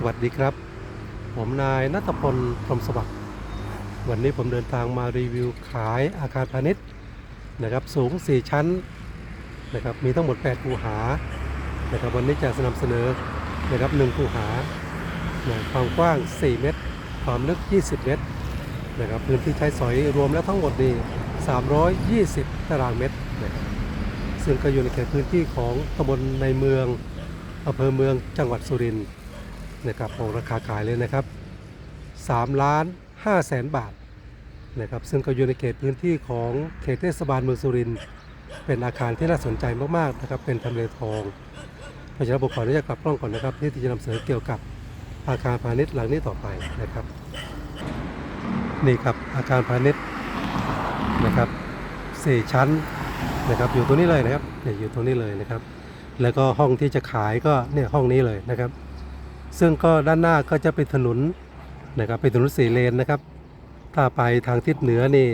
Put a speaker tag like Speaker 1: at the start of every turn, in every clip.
Speaker 1: สวัสดีครับ ผมนายนัทพลพรมสวัสดิ์วันนี้ผมเดินทางมารีวิวขายอาคารพาณิชย์นะครับสูง 4 ชั้นนะครับมีทั้งหมด 8 คูหานะครับวันนี้จะนำเสนอนะครับ1คูหานะความกว้าง 4 เมตร ความลึก 20 เมตรนะครับพื้นที่ใช้สอยรวมแล้วทั้งหมดนี่320 ตารางเมตรนะครับซึ่งก็อยู่ในเขตพื้นที่ของตำบลในเมืองอำเภอเมืองจังหวัดสุรินทร์ นะครับของราคาขายเลยนะครับ3ล้าน5แสนบาทนะครับซึ่งก็อยู่ในเขตพื้นที่ของเขตเทศบาลเมืองสุรินทร์เป็นอาคารที่น่าสนใจมากๆนะครับเป็นทำเลทองเพราะฉะนั้นผมขออนุญาตกลับกล้องก่อนนะครับที่จะนำเสนอเกี่ยวกับอาคารพาณิชย์หลังนี้ต่อไปนะครับ นี่ครับอาคารพาณิชย์นะครับสี่ชั้นนะครับอยู่ตรงนี้เลยนะครับเนี่ยอยู่ตรงนี้เลยนะครับ แล้วก็ห้องที่จะขายก็เนี่ยห้องนี้เลยนะครับ ซึ่งก็ด้านหน้าก็จะเป็นถนนนะครับเป็นถนนสี่เลนนะครับ ถ้าไปทางทิศเหนือนี่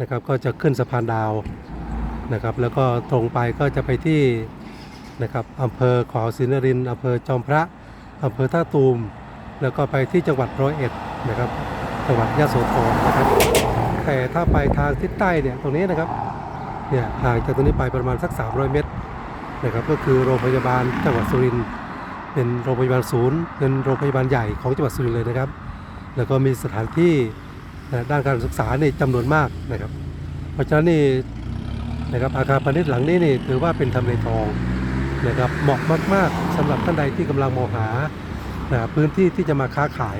Speaker 1: นะครับก็จะขึ้นสะพานดาวนะครับ แล้วก็ตรงไปก็จะไปที่นะครับอำเภอขอศรีนรินอำเภอจอมพระอำเภอท่าตูม แล้วก็ไปที่จังหวัดร้อยเอ็ดนะครับ จังหวัดยะโสธรนะครับ แต่ถ้าไปทางทิศใต้เนี่ยตรงนี้นะครับเนี่ยห่างจากตรงนี้ไปประมาณสัก 300 เมตรนะครับ ก็คือโรงพยาบาลจังหวัดสุรินทร์ เป็นโรงพยาบาลศูนย์เป็นโรงพยาบาลใหญ่ของจังหวัดสุรินทร์เลยนะครับ แล้วก็มีสถานที่ด้านการศึกษาในจำนวนมากนะครับ เพราะฉะนั้นนี่นะครับอาคารพาณิชย์หลังนี้นี่ถือว่าเป็นทำเลทองนะครับเหมาะมาก ๆสำหรับท่านใดที่กำลังมองหานะพื้นที่ที่จะมาค้าขาย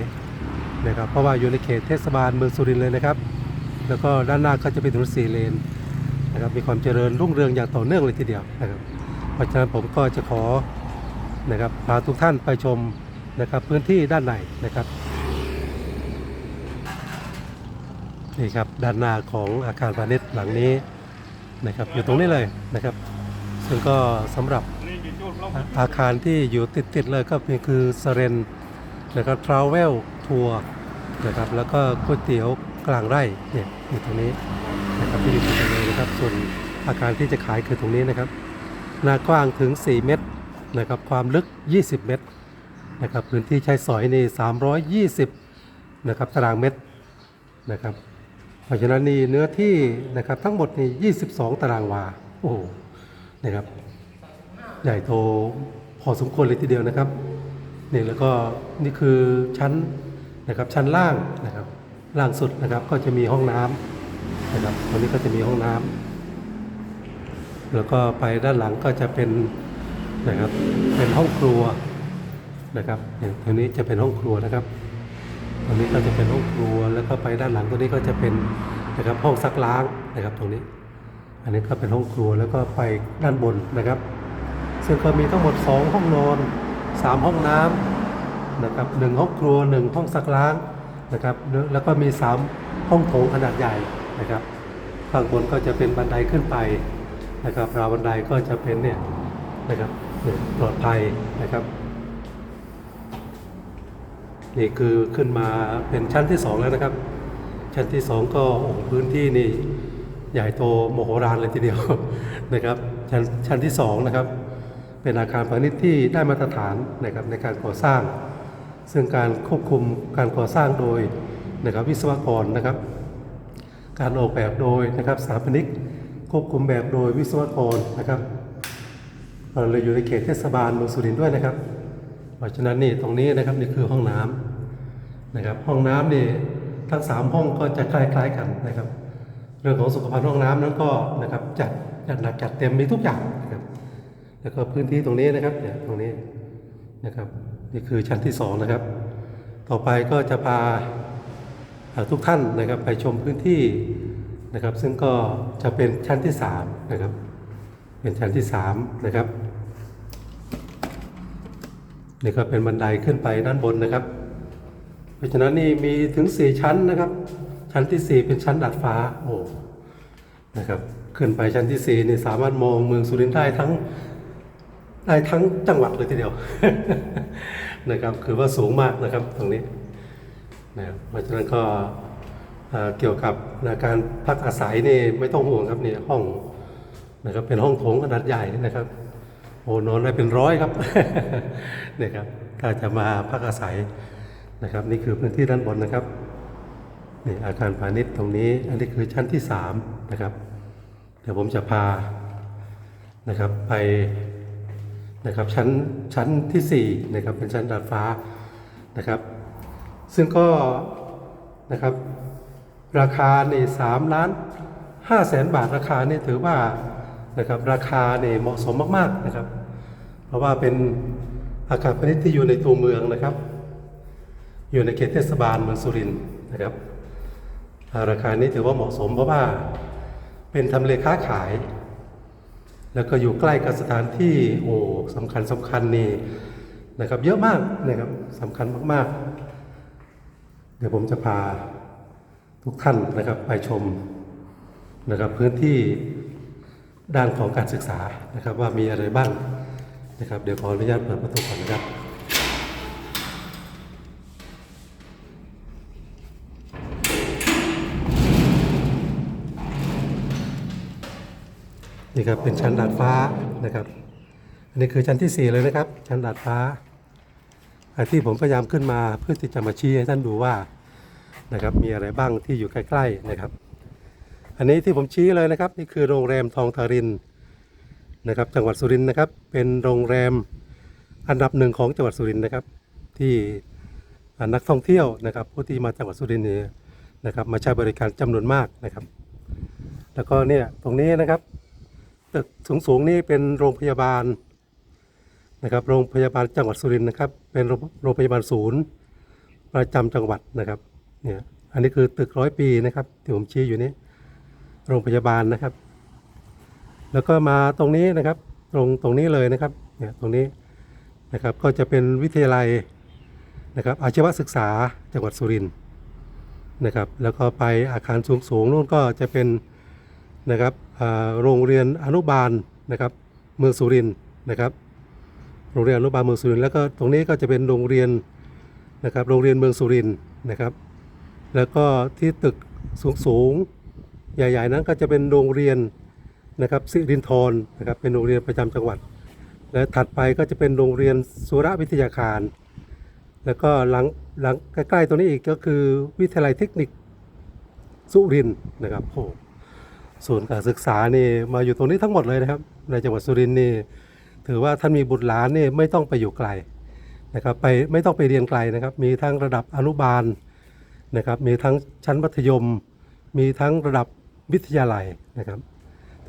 Speaker 1: นะครับเพราะว่าอยู่ในเขตเทศบาลเมืองสุรินทร์เลยนะครับ แล้วก็ด้านหน้าก็จะเป็นถนนสี่เลนนะครับมีความเจริญรุ่งเรืองอย่างต่อเนื่องเลยทีเดียวนะครับเพราะฉะนั้นผมก็จะขอ นะครับพาทุกท่านไปชมนะครับพื้นที่ด้านในนะครับนี่ครับด้านหน้าของอาคารพาณิชย์หลังนี้นะครับอยู่ตรงนี้เลยนะครับ ซึ่งก็สำหรับอาคารที่อยู่ติดๆเลยก็คือสเรนนะครับทราเวลทัวร์นะครับแล้วก็ก๋วยเตี๋ยวกลางไร่เนี่ยอยู่ตรงนี้นะครับที่อยู่ติดกันเลยนะครับส่วนอาคารที่จะขายคือตรงนี้นะครับหน้ากว้างถึง 4 เมตร นะครับความลึก 20 เมตรนะครับพื้นที่ใช้สอยนี่320นะครับตารางเมตรนะครับเพราะฉะนั้นนี่เนื้อที่นะครับทั้งหมดนี่22 ตารางวาโอ้โหนะครับใหญ่โตพอสมควรเลยทีเดียวนะครับนี่แล้วก็นี่คือชั้นนะครับชั้นล่างนะครับล่างสุดนะครับก็จะมีห้องน้ำนะครับตรงนี้ก็จะมีห้องน้ำแล้วก็ไปด้านหลังก็จะเป็น นะครับ เป็นห้องครัวนะครับอย่างตรงนี้จะเป็นห้องครัวนะครับตรงนี้ก็จะเป็นห้องครัวแล้วก็ไปด้านหลังตรงนี้ก็จะเป็นนะครับห้องซักล้างนะครับตรงนี้ อันนี้ก็เป็นห้องครัวแล้วก็ไปด้านบนนะครับ ซึ่งก็มีทั้งหมด 2 ห้องนอน 3 ห้องน้ำนะครับหนึ่งห้องครัว 1 ห้องซักล้างนะครับแล้วก็มี 3 ห้องโถงขนาดใหญ่นะครับข้างบนก็จะเป็นบันไดขึ้นไปนะครับราวบันไดก็จะเป็นเนี่ยนะครับ ปลอดภัยนะครับ นี่คือขึ้นมาเป็นชั้นที่สองแล้วนะครับ ชั้นที่สองก็พื้นที่นี่ใหญ่โตโมโหฬารเลยทีเดียวนะครับ ชั้นชั้นที่สองนะครับ เป็นอาคารพาณิชย์ที่ได้มาตรฐานนะครับในการก่อสร้าง ซึ่งการควบคุมการก่อสร้างโดยนะครับวิศวกรนะครับ การออกแบบโดยนะครับสถาปนิกควบคุมแบบโดยวิศวกรนะครับ เราเลยอยู่ในเขตเทศบาลเมืองสุรินทร์ด้วยนะครับ เพราะฉะนั้นนี่ตรงนี้นะครับนี่คือห้องน้ำนะครับ ห้องน้ำนี่ทั้งสามห้องก็จะคล้ายๆกันนะครับ เรื่องของสุขภัณฑ์ห้องน้ำนั้นก็นะครับจัดจัดหนักจัดเต็มมีทุกอย่างนะครับ แล้วก็พื้นที่ตรงนี้นะครับเนี่ยตรงนี้นะครับนี่คือชั้นที่สองนะครับ ต่อไปก็จะพาอ่าทุกท่านนะครับไปชมพื้นที่นะครับ ซึ่งก็จะเป็นชั้นที่3นะครับเป็นชั้นที่3นะครับ นี่ก็เป็นบันไดขึ้นไปด้านบนนะครับ เพราะฉะนั้นนี่มีถึง 4 ชั้นนะครับ ชั้นที่ 4 เป็นชั้นดัดฟ้าโอ้นะครับขึ้นไปชั้นที่4นี่สามารถมองเมืองสุรินทร์ได้ทั้งได้ทั้งจังหวัดเลยทีเดียวนะครับคือว่าสูงมากนะครับตรงนี้นะครับเพราะฉะนั้นก็เกี่ยวกับการพักอาศัยนี่ไม่ต้องห่วงครับนี่ห้องนะครับเป็นห้องโถงขนาดใหญ่นี่นะครับ อ้นอนได้เป็นร้อยครับเนี่ยครับถ้าจะมาพักอาศัยนะครับ นี่คือพื้นที่ด้านบนนะครับนี่อาคารพาณิชย์ตรงนี้ อันนี้คือชั้นที่สามนะครับ เดี๋ยวผมจะพานะครับไปนะครับชั้นชั้นที่สี่นะครับเป็นชั้นดาดฟ้านะครับ ซึ่งก็นะครับราคาในสามล้านห้าแสนบาทราคานี่ถือว่านะครับราคาเนี่ยเหมาะสมมากๆนะครับ เพราะว่าเป็นอาคารพาณิชย์ที่อยู่ในตัวเมืองนะครับ อยู่ในเขตเทศบาลเมืองสุรินทร์นะครับ ราคานี้ถือว่าเหมาะสมเพราะว่าเป็นทำเลค้าขาย แล้วก็อยู่ใกล้กับสถานที่โอ้สำคัญสำคัญนี่นะครับเยอะมากนะครับสำคัญมากๆ เดี๋ยวผมจะพาทุกท่านนะครับไปชมนะครับพื้นที่ด้านของการศึกษานะครับว่ามีอะไรบ้าง นะครับเดี๋ยวขออนุญาตเปิดประตูก่อนนะครับนี่ครับเป็นชั้นดาดฟ้านะครับ อันนี้คือชั้นที่ 4 เลยนะครับ ชั้นดาดฟ้าอันที่ผมพยายามขึ้นมาเพื่อที่จะมาชี้ให้ท่านดูว่านะครับมีอะไรบ้างที่อยู่ใกล้ ๆนะครับ อันนี้ที่ผมชี้เลยนะครับ นี่คือโรงแรมทองทาริน นะครับจังหวัดสุรินทร์นะครับ เป็นโรงแรมอันดับหนึ่งของจังหวัดสุรินทร์นะครับ ที่นักท่องเที่ยวนะครับ ผู้ที่มาจังหวัดสุรินทร์เนี่ยนะครับ มาใช้บริการจำนวนมากนะครับ แล้วก็เนี่ยตรงนี้นะครับตึกสูงสูงๆนี่เป็นโรงพยาบาลนะครับ โรงพยาบาลจังหวัดสุรินทร์นะครับ เป็นโรงโรงพยาบาลศูนย์ประจำจังหวัดนะครับเนี่ยอันนี้คือตึกร้อยปีนะครับที่ผมชี้อยู่นี้โรงพยาบาลนะครับ แล้วก็มาตรงนี้นะครับ ตรงตรงนี้เลยนะครับเนี่ยตรงนี้นะครับก็จะเป็นวิทยาลัยนะครับอาชีวศึกษาจังหวัดสุรินทร์นะครับ แล้วก็ไปอาคารสูงสูงๆนู่นก็จะเป็นนะครับโรงเรียนอนุบาลนะครับเมืองสุรินทร์นะครับโรงเรียนอนุบาลเมืองสุรินทร์แล้วก็ตรงนี้ก็จะเป็นโรงเรียนนะครับโรงเรียนเมืองสุรินทร์นะครับ แล้วก็ที่ตึกสูงสูงๆใหญ่ ๆ นั้นก็จะเป็นโรงเรียน นะครับสิรินทรนะครับเป็นโรงเรียนประจำจังหวัด และถัดไปก็จะเป็นโรงเรียนสุรวิทยาคาร แล้วก็หลังหลังใกล้ๆตรงนี้อีกก็คือวิทยาลัยเทคนิคสุรินทร์นะครับโอ้ศูนย์การศึกษานี่มาอยู่ตรงนี้ทั้งหมดเลยนะครับ ในจังหวัดสุรินทร์นี่ถือว่าท่านมีบุตรหลานนี่ไม่ต้องไปอยู่ไกลนะครับไปไม่ต้องไปเรียนไกลนะครับ มีทั้งระดับอนุบาลนะครับ มีทั้งชั้นมัธยม มีทั้งระดับวิทยาลัยนะครับ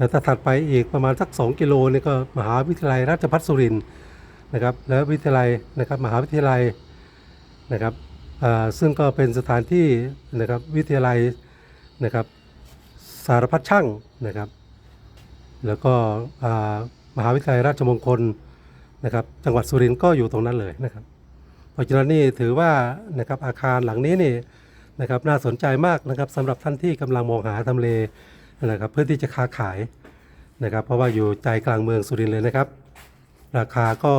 Speaker 1: แต่ถ้าถัดไปอีกประมาณสัก 2 กิโลนี่ก็มหาวิทยาลัยราชภัฏสุรินทร์นะครับ แล้ววิทยาลัยนะครับมหาวิทยาลัยนะครับซึ่งก็เป็นสถานที่นะครับวิทยาลัยนะครับสารพัดช่างนะครับ แล้วก็มหาวิทยาลัยราชมงคลนะครับ จังหวัดสุรินทร์ก็อยู่ตรงนั้นเลยนะครับ เพราะฉะนั้นนี่ถือว่านะครับอาคารหลังนี้นี่นะครับน่าสนใจมากนะครับสำหรับท่านที่กำลังมองหาทำเล นะครับเพื่อที่จะค้าขายนะครับเพราะว่าอยู่ใจกลางเมืองสุรินทร์เลยนะครับ ราคาก็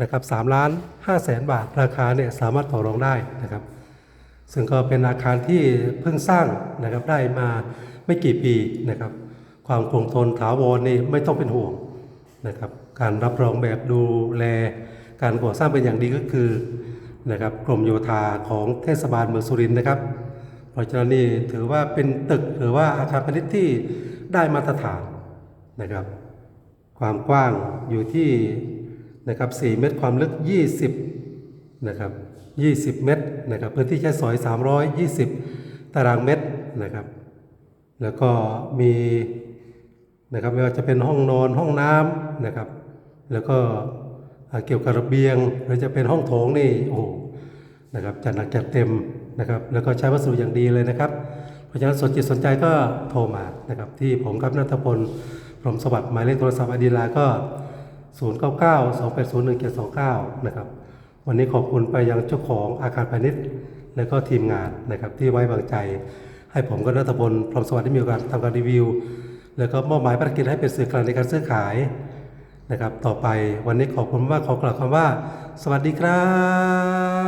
Speaker 1: นะครับสามล้านห้าแสนบาท ราคาเนี่ยสามารถต่อรองได้นะครับ ซึ่งก็เป็นอาคารที่เพิ่งสร้างนะครับได้มาไม่กี่ปีนะครับ ความคงทนถาวรนี่ไม่ต้องเป็นห่วงนะครับการรับรองแบบดูแลการก่อสร้างเป็นอย่างดีก็คือนะครับกรมโยธาของเทศบาลเมืองสุรินทร์นะครับ เพราะฉะนั้นนี่ถือว่าเป็นตึกหรือว่าอาคารพาณิชย์ที่ได้มาตรฐานนะครับ ความกว้างอยู่ที่นะครับ4เมตรความลึก 20นะครับ20 เมตรนะครับพื้นที่ใช้สอย 320 ตารางเมตรนะครับ แล้วก็มีนะครับไม่ว่าจะเป็นห้องนอนห้องน้ำนะครับ แล้วก็เกี่ยวกับระเบียงหรือจะเป็นห้องโถงนี่โอ้โหนะครับจัดหนักจัดเต็ม นะครับแล้วก็ใช้วัสดุอย่างดีเลยนะครับ เพราะฉะนั้นสนจิตสนใจก็โทรมานะครับที่ผมครับนัทพลพรหมสวัสดิ์หมายเลขโทรศัพท์อดีลาก็ 0 9 9 2 8 0 1 7 2 9 นะครับ วันนี้ขอบคุณไปยังเจ้าของอาคารพาณิชย์ และก็ทีมงานนะครับที่ไว้วางใจ ให้ผมกับนัทพลพรหมสวัสดิ์ได้มีโอกาสทำการรีวิว แล้วก็มอบหมายภารกิจให้เป็นสื่อกลางในการซื้อขายนะครับ ต่อไปวันนี้ขอบคุณมากขอกล่าวคำว่า สวัสดีครับ